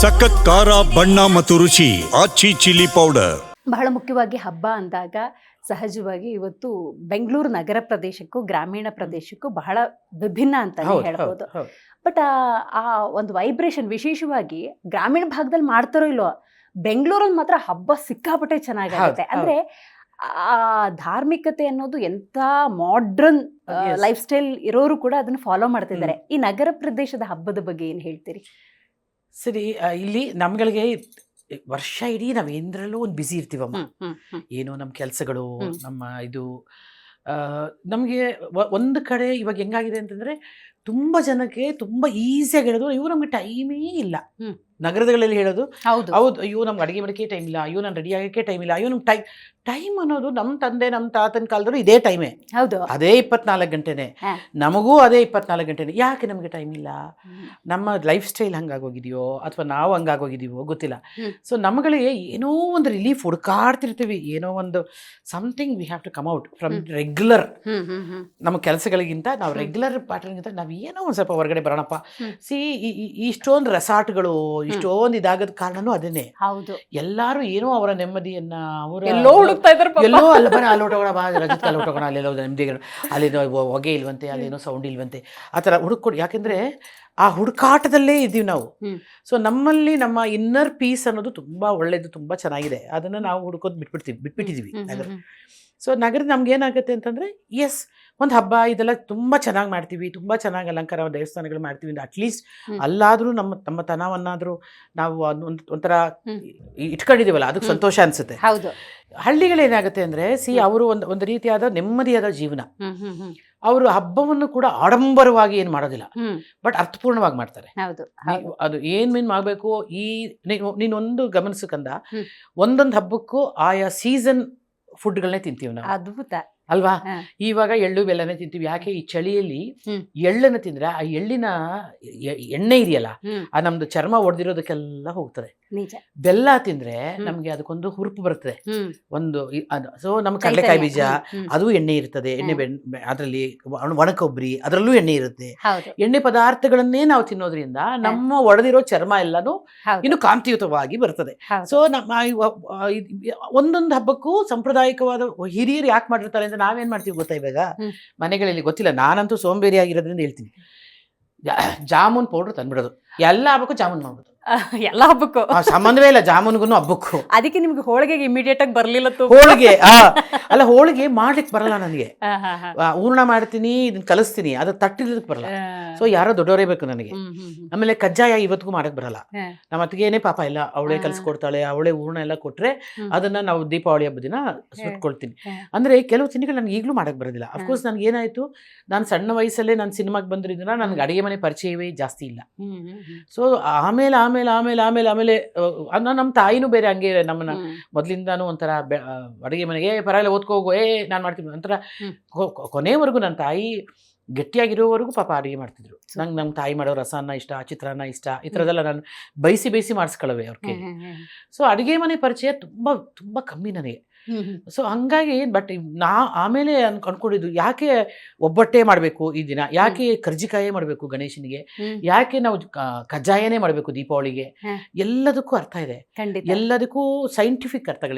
ಸಖತ್ ಖಾರ ಬಣ್ಣ ಮತ್ತು ರುಚಿ ಆಚಿ ಚಿಲ್ಲಿ ಪೌಡರ್. ಬಹಳ ಮುಖ್ಯವಾಗಿ ಹಬ್ಬ ಅಂದಾಗ ಸಹಜವಾಗಿ ಇವತ್ತು ಬೆಂಗಳೂರು ನಗರ ಪ್ರದೇಶಕ್ಕೂ ಗ್ರಾಮೀಣ ಪ್ರದೇಶಕ್ಕೂ ಬಹಳ ವಿಭಿನ್ನ ಅಂತ ಹೇಳ್ಬೋದು. ಬಟ್ ಆ ಒಂದು ವೈಬ್ರೇಷನ್ ವಿಶೇಷವಾಗಿ ಗ್ರಾಮೀಣ ಭಾಗದಲ್ಲಿ ಮಾಡ್ತಾರೋ ಇಲ್ವೋ ಬೆಂಗಳೂರಲ್ಲಿ ಮಾತ್ರ ಹಬ್ಬ ಸಿಕ್ಕಾಪಟ್ಟೆ ಚೆನ್ನಾಗಾಗುತ್ತೆ. ಹೌದು, ಅಂದ್ರೆ ಆ ಧಾರ್ಮಿಕತೆ ಅನ್ನೋದು ಎಂತ ಮಾಡ್ರನ್ ಲೈಫ್ ಸ್ಟೈಲ್ ಇರೋರು ಕೂಡ ಅದನ್ನ ಫಾಲೋ ಮಾಡ್ತಿದ್ದಾರೆ. ಈ ನಗರ ಪ್ರದೇಶದ ಹಬ್ಬದ ಬಗ್ಗೆ ಏನು ಹೇಳ್ತೀರಿ? ಸರಿ ಇಲ್ಲಿ ನಮ್ಗಳಿಗೆ ವರ್ಷ ಇಡೀ ನಾವು ಏನರಲ್ಲೂ ಒಂದು ಬ್ಯುಸಿ ಇರ್ತೀವಮ್ಮ. ಏನು ನಮ್ಮ ಕೆಲಸಗಳು ನಮ್ಮ ಇದು ನಮಗೆ ಒಂದು ಕಡೆ ಇವಾಗ ಹೆಂಗಾಗಿದೆ ಅಂತಂದ್ರೆ ತುಂಬಾ ಜನಕ್ಕೆ ತುಂಬಾ ಈಸಿಯಾಗಿ ಹೇಳೋದು ಇವು ನಮ್ಗೆ ಟೈಮೇ ಇಲ್ಲ. ನಗರದಗಳಲ್ಲಿ ನಗರಗಳಲ್ಲಿ ಹೇಳೋದು ಹೌದು. ಹೌದು ಅಯ್ಯೋ ನಮ್ಗೆ ಅಡುಗೆ ಮಾಡೋಕ್ಕೆ ಟೈಮ್ ಇಲ್ಲ ಅಯ್ಯೋ ನಾನು ರೆಡಿ ಆಗೋಕ್ಕೆ ಟೈಮ್ ಇಲ್ಲ ಅಯ್ಯೋ ನಮ್ಗೆ ಟೈಮ್ ಟೈಮ್ ಅನ್ನೋದು ನಮ್ಮ ತಂದೆ ನಮ್ಮ ತಾತನ ಕಾಲದಲ್ಲೂ ಇದೇ ಟೈಮೇ ಹೌದು. ಅದೇ ಇಪ್ಪತ್ನಾಲ್ಕು ಗಂಟೆನೆ. ನಮಗೂ ಅದೇ ಇಪ್ಪತ್ನಾಲ್ಕು ಗಂಟೆನೆ. ಯಾಕೆ ನಮಗೆ ಟೈಮ್ ಇಲ್ಲ? ನಮ್ಮ ಲೈಫ್ ಸ್ಟೈಲ್ ಹಂಗಾಗೋಗಿದೆಯೋ ಅಥವಾ ನಾವು ಹಂಗಾಗೋಗಿದೀವೋ ಗೊತ್ತಿಲ್ಲ. ಸೊ ನಮ್ಗಳಿಗೆ ಏನೋ ಒಂದು ರಿಲೀಫ್ ಹುಡುಕಾಡ್ತಿರ್ತೀವಿ. ಏನೋ ಒಂದು something we have to come out from regular ನಮ್ಮ ಕೆಲಸಗಳಿಗಿಂತ ನಾವು. ರೆಗ್ಯುಲರ್ ಪ್ಯಾಟರ್ನ್ಗಿಂತ ನಾವು ಏನೋ ಒಂದು ಸ್ವಲ್ಪ ಹೊರಗಡೆ ಬರೋಣಪ್ಪ. ಸಿ ಇಷ್ಟೊಂದು ರೆಸಾರ್ಟ್ಗಳು ಇಷ್ಟೊಂದು ಇದಾಗದ ಕಾರಣನೂ ಅದನ್ನೇ ಹೌದು. ಎಲ್ಲರೂ ಏನೋ ಅವರ ನೆಮ್ಮದಿಯನ್ನ ಅವರು ಎಲ್ಲೋ ಹುಡುಕ್ತಾ ಇದ್ದಾರೆ ಎಲ್ಲೋ ಅಲ್ಲ ಬರ ಅಲ್ಲಿ ಹೊಟ್ಟೋಗೋಣ ಬಾ ರಜತ್ ಅಲ್ಲಿ ಹೊಟ್ಟೋಗೋಣ ಅಲ್ಲೆಲ್ಲೋ ನೆಮ್ಮದಿ ಅಲ್ಲೇನೋ ಹೊ- ಹೊಗೆ ಇಲ್ವಂತೆ ಅಲ್ಲೇನೋ ಸೌಂಡ್ ಇಲ್ವಂತೆ. ಆ ಥರ ಹುಡುಕೊಂಡು ಯಾಕೆಂದ್ರೆ ಆ ಹುಡುಕಾಟದಲ್ಲೇ ಇದ್ದೀವಿ ನಾವು. ಸೊ ನಮ್ಮಲ್ಲಿ ನಮ್ಮ ಇನ್ನರ್ ಪೀಸ್ ಅನ್ನೋದು ತುಂಬಾ ಒಳ್ಳೇದು ತುಂಬಾ ಚೆನ್ನಾಗಿದೆ. ಅದನ್ನ ನಾವು ಹುಡುಕೋದು ಬಿಟ್ಬಿಡ್ತೀವಿ ಬಿಟ್ಬಿಟ್ಟಿದೀವಿ ನಗರ. ಸೊ ನಗರ ನಮ್ಗೆ ಏನಾಗುತ್ತೆ ಅಂತಂದ್ರೆ ಎಸ್ ಒಂದು ಹಬ್ಬ ಇದೆಲ್ಲ ತುಂಬಾ ಚೆನ್ನಾಗಿ ಮಾಡ್ತೀವಿ ತುಂಬಾ ಚೆನ್ನಾಗಿ ಅಲಂಕಾರ ದೇವಸ್ಥಾನಗಳು ಮಾಡ್ತೀವಿ ಅಟ್ಲೀಸ್ಟ್ ಅಲ್ಲಾದರೂ ನಮ್ಮ ತಮ್ಮ ತನವನ್ನಾದ್ರೂ ನಾವು ಒಂದು ಒಂಥರ ಹ್ಮ್. ಇಟ್ಕೊಂಡಿದೀವಲ್ಲ ಅದಕ್ಕೆ ಸಂತೋಷ ಅನ್ಸುತ್ತೆ. ಹೌದು. ಹಳ್ಳಿಗಳೇನಾಗುತ್ತೆ ಅಂದ್ರೆ ಸಿ ಅವರು ಒಂದು ಒಂದು ರೀತಿಯಾದ ನೆಮ್ಮದಿಯಾದ ಜೀವನ. ಅವರು ಹಬ್ಬವನ್ನು ಕೂಡ ಆಡಂಬರವಾಗಿ ಏನು ಮಾಡೋದಿಲ್ಲ. ಬಟ್ ಅರ್ಥಪೂರ್ಣವಾಗಿ ಮಾಡ್ತಾರೆ. ಅದು ಏನ್ ಮೀನ್ ಮಾಡಬೇಕು? ಈ ನೀನು ನೀನೊಂದು ಗಮನಿಸಕಂದ. ಒಂದೊಂದು ಹಬ್ಬಕ್ಕೂ ಆಯಾ ಸೀಸನ್ ಫುಡ್ಗಳನ್ನೇ ತಿಂತೀವಿ ನಾವು. ಅದ್ಭುತ. ಅಲ್ವಾ. ಇವಾಗ ಎಳ್ಳು ಬೆಲ್ಲನೇ ತಿಂತೀವಿ. ಯಾಕೆ? ಈ ಚಳಿಯಲ್ಲಿ ಎಳ್ಳನ್ನ ತಿಂದ್ರೆ ಆ ಎಳ್ಳಿನ ಎಣ್ಣೆ ಇದೆಯಲ್ಲ ಆ ನಮ್ದು ಚರ್ಮ ಒಡೆದಿರೋದಕ್ಕೆಲ್ಲ ಹೋಗ್ತದೆ. ಬೆಲ್ಲ ತಿಂದ್ರೆ. ನಮ್ಗೆ ಅದಕ್ಕೊಂದು ಹುರುಪು ಬರ್ತದೆ. ಒಂದು ಸೊ ನಮ್ಮ ಕಡಲೆಕಾಯಿ ಬೀಜ. ಅದು ಎಣ್ಣೆ ಇರ್ತದೆ. ಎಣ್ಣೆ ಅದರಲ್ಲಿ ಒಣ ಕೊಬ್ಬರಿ ಅದರಲ್ಲೂ ಎಣ್ಣೆ ಇರುತ್ತೆ. ಎಣ್ಣೆ ಪದಾರ್ಥಗಳನ್ನೇ ನಾವು ತಿನ್ನೋದ್ರಿಂದ ನಮ್ಮ ಒಡೆದಿರೋ ಚರ್ಮ ಎಲ್ಲಾನು ಇನ್ನು ಕಾಂತಿಯುತವಾಗಿ ಬರ್ತದೆ. ಸೊ ನಮ್ಮ ಒಂದೊಂದು ಹಬ್ಬಕ್ಕೂ ಸಾಂಪ್ರದಾಯಿಕವಾದ ಹಿರಿಯರು ಯಾಕೆ ಮಾಡಿರ್ತಾರೆ ಅಂದ್ರೆ ನಾವೇನ್ ಮಾಡ್ತೀವಿ ಗೊತ್ತಾ ಇವಾಗ? ಮನೆಗಳಲ್ಲಿ ಗೊತ್ತಿಲ್ಲ ನಾನಂತೂ ಸೋಂಬೇರಿ ಆಗಿರೋದ್ರಿಂದ ಹೇಳ್ತೀನಿ ಜಾಮೂನ್ ಪೌಡರ್ ತಂದ್ಬಿಡೋದು. ಎಲ್ಲ ಹಬ್ಬಕ್ಕೂ ಜಾಮೂನ್ ಮಾಡ್ಬೋದು. ಎಲ್ಲ ಹಬ್ಬಕ್ಕೂ. ಆ, ಸಂಬಂಧವೇ ಇಲ್ಲ ಜಾಮೂನ್ಗೂ ಹಬ್ಬಕ್ಕೂ. ಅದಕ್ಕೆ ನಿಮ್ಗೆ ಹೋಳಿಗೆಗೆ ಇಮಿಡಿಯೇಟ್ ಆಗಿ ಬರ್ಲಿಲ್ಲ ತು. ಹೋಳಿಗೆ ಆ, ಅಲ್ಲ ಹೋಳಿಗೆ ಮಾಡ್ಲಿಕ್ಕೆ ಬರಲ್ಲ ನನಗೆ. ಆ, ಹೂರ್ಣ ಮಾಡ್ತೀನಿ ಇದನ್ನ ಕಲಿಸ್ತೀನಿ ಅದು ತಟ್ಟಿರ್ಲಿಕ್ಕೆ ಬರಲ್ಲ. ಸೊ ಯಾರೋ ದೊಡ್ಡವರೇ ಬೇಕು ನನಗೆ. ಆಮೇಲೆ ಕಜ್ಜಾಯ ಇವತ್ತಿಗೂ ಮಾಡಕ್ ಬರಲ್ಲ. ನಮ್ಮ ಅತ್ತಿಗೆನೇ ಪಾಪ ಇಲ್ಲ ಅವಳೇ. ಕಲ್ಸ್ಕೊಡ್ತಾಳೆ ಅವಳೇ ಹೂರ್ಣ ಎಲ್ಲ ಕೊಟ್ರೆ ಅದನ್ನ ನಾವು ದೀಪಾವಳಿ ಹಬ್ಬದ ದಿನ ಸುಟ್ಕೊಳ್ತೀನಿ. ಹಾ. ಅಂದ್ರೆ ಕೆಲವು ತಿಂಡಿಗಳು ನನಗೆ ಈಗಲೂ ಮಾಡಕ್ ಬರೋದಿಲ್ಲ. ಅಫ್ಕೋರ್ಸ್ ನನ್ಗೆ ಏನಾಯ್ತು ನಾನು ಸಣ್ಣ ವಯಸ್ಸಲ್ಲೇ ನಾನು ಸಿನಿಮಾಗೆ ಬಂದ್ರಿಂದ ನನ್ಗೆ ಅಡಿಗೆ ಮನೆ ಪರಿಚಯವೇ ಜಾಸ್ತಿ ಇಲ್ಲ. ಸೊ ಆಮೇಲೆ ಆಮೇಲೆ ಆಮೇಲೆ ಆಮೇಲೆ ಆಮೇಲೆ ಅಹ್, ನ- ನಮ್ಮ ತಾಯಿನೂ ಬೇರೆ ಹಂಗೆ ನಮ್ಮನ್ನ ಮೊದಲಿಂದಾನು ಒಂಥರ ಅಡುಗೆ ಮನೆಗೆ ಏ ಪರವಾಗಿಲ್ಲ ಓದ್ಕೋಗು ಏ ನಾನು ಮಾಡ್ತೀನಿ. ಒಂಥರ ಕೊನೆವರೆಗೂ ನನ್ನ ತಾಯಿ ಗಟ್ಟಿಯಾಗಿರೋವರೆಗೂ ಪಾಪ ಅಡುಗೆ ಮಾಡ್ತಿದ್ರು. ನಂಗೆ ನಮ್ಮ ತಾಯಿ ಮಾಡೋ ರಸಾನ್ನ ಇಷ್ಟ ಚಿತ್ರಾನ್ನ ಇಷ್ಟ ಈ ಥರದೆಲ್ಲ ನಾನು ಬೈಸಿ ಬಯಸಿ ಮಾಡಿಸ್ಕೊಳ್ಳವೆ ಅವ್ರಿಗೆ ಸೊ ಅಡುಗೆ ಮನೆ ಪರಿಚಯ ತುಂಬ ತುಂಬ ಕಮ್ಮಿ ನನಗೆ. ಸೊ ಹಂಗಾಗಿ ಬಟ್ ನಾ ಆಮೇಲೆ ಅನ್ ಅನ್ಕೊಂಡಿದ್ದು ಯಾಕೆ ಒಬ್ಬಟ್ಟೆ ಮಾಡಬೇಕು ಈ ದಿನ? ಯಾಕೆ ಕರ್ಜಿಕಾಯೇ ಮಾಡಬೇಕು ಗಣೇಶನಿಗೆ? ಯಾಕೆ ನಾವು ಕಜ್ಜಾಯನೇ ಮಾಡಬೇಕು ದೀಪಾವಳಿಗೆ? ಎಲ್ಲದಕ್ಕೂ ಅರ್ಥ ಇದೆ. ಎಲ್ಲದಕ್ಕೂ ಸೈಂಟಿಫಿಕ್ ಅರ್ಥಗಳಿದೆ.